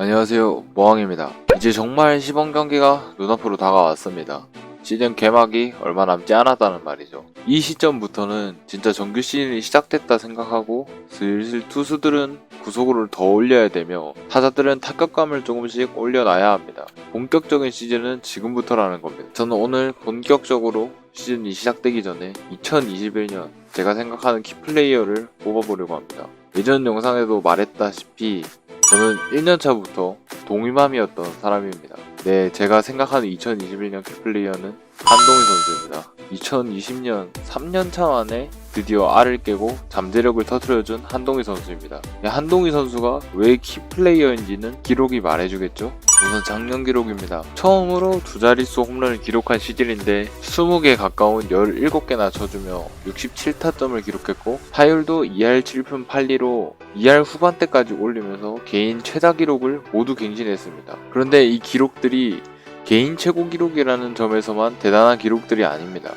안녕하세요 모항입니다. 이제 정말 시범 경기가 눈앞으로 다가왔습니다. 시즌 개막이 얼마 남지 않았다는 말이죠. 이 시점부터는 진짜 정규 시즌이 시작됐다 생각하고 슬슬 투수들은 구속구를 더 올려야 되며 타자들은 타격감을 조금씩 올려놔야 합니다. 본격적인 시즌은 지금부터라는 겁니다. 저는 오늘 본격적으로 시즌이 시작되기 전에 2021년 제가 생각하는 키플레이어를 뽑아보려고 합니다. 예전 영상에도 말했다시피 저는 1년차부터 동의맘이었던 사람입니다. 네, 제가 생각하는 2021년 키플레이어는 한동희 선수입니다. 2020년 3년차 만에 드디어 알을 깨고 잠재력을 터트려준 한동희 선수입니다. 네, 한동희 선수가 왜 키플레이어인지는 기록이 말해주겠죠? 우선 작년 기록입니다. 처음으로 두 자릿수 홈런을 기록한 시즌인데 20개 가까운 17개나 쳐주며 67타점을 기록했고 타율도 2할 7푼 8리로 2할 후반대까지 올리면서 개인 최다 기록을 모두 갱신했습니다. 그런데 이 기록들이 개인 최고 기록이라는 점에서만 대단한 기록들이 아닙니다.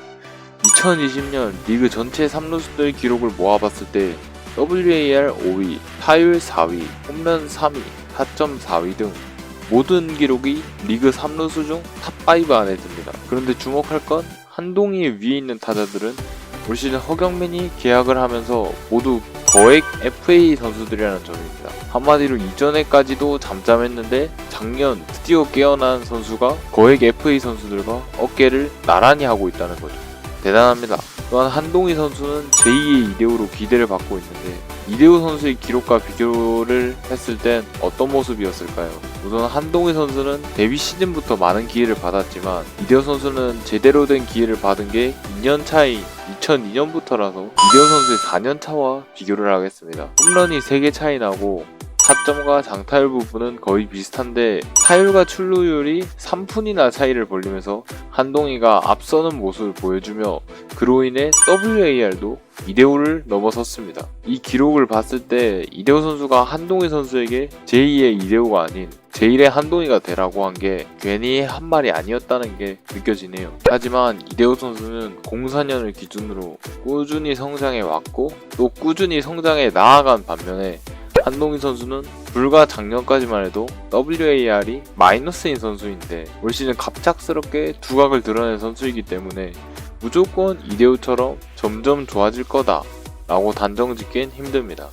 2020년 리그 전체 3루수들 기록을 모아봤을 때 WAR 5위, 타율 4위, 홈런 3위, 타점 4위 등 모든 기록이 리그 3루수 중 탑5 안에 듭니다. 그런데 주목할 건 한동희 위에 있는 타자들은 올 시즌 허경민이 계약을 하면서 모두 거액 FA 선수들이라는 점입니다. 한마디로 이전에까지도 잠잠했는데 작년 드디어 깨어난 선수가 거액 FA 선수들과 어깨를 나란히 하고 있다는 거죠. 대단합니다. 또한 한동희 선수는 제2의 이대호로 기대를 받고 있는데 이대호 선수의 기록과 비교를 했을 땐 어떤 모습이었을까요? 우선 한동희 선수는 데뷔 시즌부터 많은 기회를 받았지만 이대호 선수는 제대로 된 기회를 받은 게 2년 차인 2002년부터라서 이대호 선수의 4년 차와 비교를 하겠습니다. 홈런이 3개 차이 나고 타점과 장타율 부분은 거의 비슷한데 타율과 출루율이 3푼이나 차이를 벌리면서 한동희가 앞서는 모습을 보여주며 그로 인해 WAR도 이대호를 넘어섰습니다. 이 기록을 봤을 때 이대호 선수가 한동희 선수에게 제2의 이대호가 아닌 제1의 한동희가 되라고 한 게 괜히 한 말이 아니었다는 게 느껴지네요. 하지만 이대호 선수는 04년을 기준으로 꾸준히 성장해 왔고 또 꾸준히 성장해 나아간 반면에 한동희 선수는 불과 작년까지만 해도 WAR이 마이너스인 선수인데 올 시즌 갑작스럽게 두각을 드러낸 선수이기 때문에 무조건 이대호처럼 점점 좋아질 거다 라고 단정 짓긴 힘듭니다.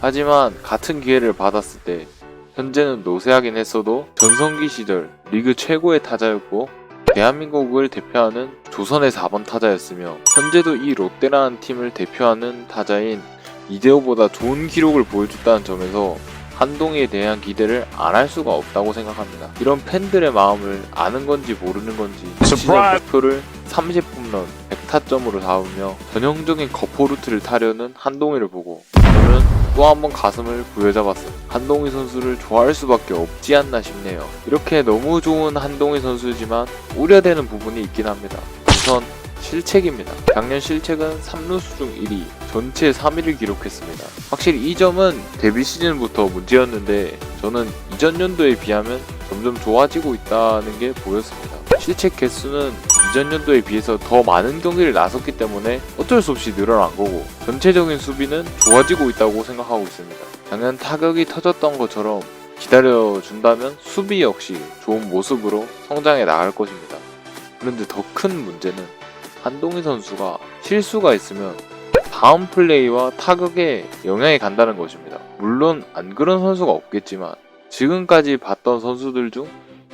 하지만 같은 기회를 받았을 때 현재는 노쇠하긴 했어도 전성기 시절 리그 최고의 타자였고 대한민국을 대표하는 조선의 4번 타자였으며 현재도 이 롯데라는 팀을 대표하는 타자인 이대호보다 좋은 기록을 보여줬다는 점에서 한동희에 대한 기대를 안 할 수가 없다고 생각합니다. 이런 팬들의 마음을 아는 건지 모르는 건지 시즌 목표를 30홈런 100타점으로 잡으며 전형적인 거포 루트를 타려는 한동희를 보고 저는 또 한 번 가슴을 부여잡았어요. 한동희 선수를 좋아할 수밖에 없지 않나 싶네요. 이렇게 너무 좋은 한동희 선수지만 우려되는 부분이 있긴 합니다. 우선 실책입니다. 작년 실책은 3루수 중 1위, 전체 3위를 기록했습니다. 확실히 이 점은 데뷔 시즌부터 문제였는데 저는 이전 연도에 비하면 점점 좋아지고 있다는 게 보였습니다. 실책 개수는 이전 연도에 비해서 더 많은 경기를 나섰기 때문에 어쩔 수 없이 늘어난 거고 전체적인 수비는 좋아지고 있다고 생각하고 있습니다. 작년 타격이 터졌던 것처럼 기다려준다면 수비 역시 좋은 모습으로 성장해 나갈 것입니다. 그런데 더 큰 문제는 한동희 선수가 실수가 있으면 다음 플레이와 타격에 영향이 간다는 것입니다. 물론 안 그런 선수가 없겠지만 지금까지 봤던 선수들 중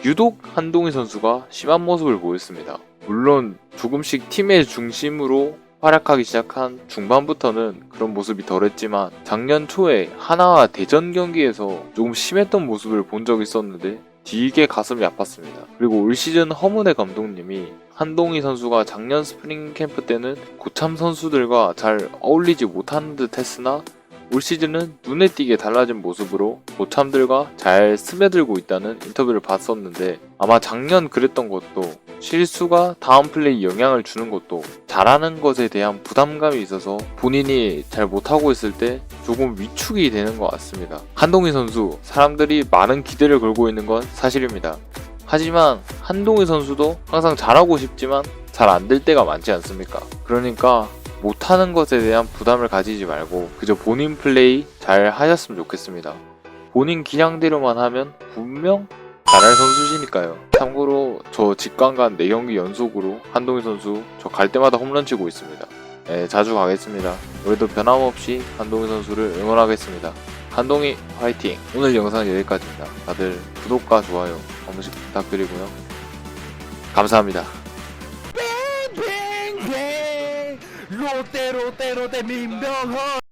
유독 한동희 선수가 심한 모습을 보였습니다. 물론 조금씩 팀의 중심으로 활약하기 시작한 중반부터는 그런 모습이 덜했지만 작년 초에 하나와 대전 경기에서 조금 심했던 모습을 본 적이 있었는데 되게 가슴이 아팠습니다. 그리고 올 시즌 허문의 감독님이 한동희 선수가 작년 스프링 캠프 때는 고참 선수들과 잘 어울리지 못하는 듯 했으나 올 시즌은 눈에 띄게 달라진 모습으로 고참들과 잘 스며들고 있다는 인터뷰를 봤었는데 아마 작년 그랬던 것도 실수가 다음 플레이 영향을 주는 것도 잘하는 것에 대한 부담감이 있어서 본인이 잘 못하고 있을 때 조금 위축이 되는 것 같습니다. 한동희 선수 사람들이 많은 기대를 걸고 있는 건 사실입니다. 하지만 한동희 선수도 항상 잘하고 싶지만 잘 안 될 때가 많지 않습니까? 그러니까 못하는 것에 대한 부담을 가지지 말고 그저 본인 플레이 잘 하셨으면 좋겠습니다. 본인 기량대로만 하면 분명 잘할 선수시니까요. 참고로 저 직관 간 4경기 연속으로 한동희 선수 저 갈 때마다 홈런 치고 있습니다. 예, 자주 가겠습니다. 올해도 변함없이 한동희 선수를 응원하겠습니다. 한동희 화이팅! 오늘 영상 여기까지입니다. 다들 구독과 좋아요 한 번씩 부탁드리고요. 감사합니다. 뱅뱅뱅 롯데 롯데 롯데 민병헌